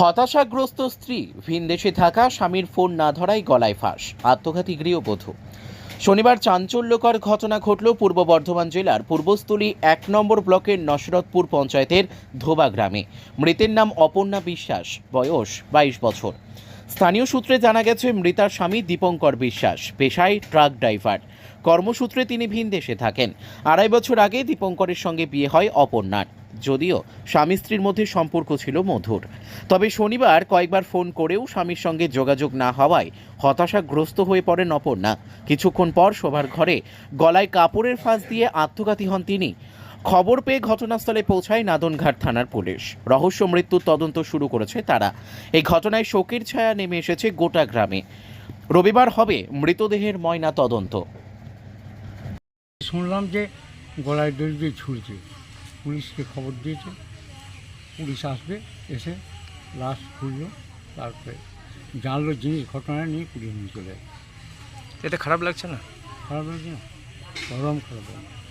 হতাশাগ্রস্ত স্ত্রী ভিনদেশে থাকা স্বামীর ফোন না ধরায় গলায় ফাঁস, আত্মঘাতী গৃহবধূ। শনিবার চাঞ্চল্যকর ঘটনা ঘটল পূর্ব বর্ধমান জেলার পূর্বস্থলী এক নম্বর ব্লকের নসরতপুর পঞ্চায়েতের ধোবা গ্রামে। মৃতের নাম অপর্ণা বিশ্বাস, বয়স বাইশ বছর। স্থানীয় সূত্রে জানা গেছে, মৃতার স্বামী দীপঙ্কর বিশ্বাস, পেশায় ট্রাক ড্রাইভার। কর্মসূত্রে তিনি ভিনদেশে থাকেন। আড়াই বছর আগে দীপঙ্করের সঙ্গে বিয়ে হয় অপর্ণার। যদিও স্বামী স্ত্রীর মধ্যে সম্পর্ক ছিল মধুর। তবে শনিবার কয়েকবার ফোন করেও স্বামীর সঙ্গে যোগাযোগ না হওয়ায় হতাশাগ্রস্ত হয়ে পড়েন অপর্ণা। কিছুক্ষণ পর শোভার ঘরে গলায় কাপড়ের ফাঁস দিয়ে আত্মঘাতী হন তিনি। খবর পেয়ে ঘটনাস্থলে পৌঁছায় নাদনঘাট থানার পুলিশ। রহস্য মৃত্যুর তদন্ত শুরু করেছে তারা। এই ঘটনায় শোকের ছায়া নেমে এসেছে গোটা গ্রামে। রবিবার হবে মৃতদেহের ময়না তদন্ত শুনলাম যে গলায় দড়ি দিয়ে ঝুলছে পুলিশকে খবর দিয়েছে। পুলিশ আসবে এসে লাশ খুললো তারপরে জানলো জিনিস ঘটনা নিয়ে পুলিশ নিয়ে চলে যায় এতে খারাপ লাগছে না? খারাপ লাগছে না গরম খারাপ লাগছে।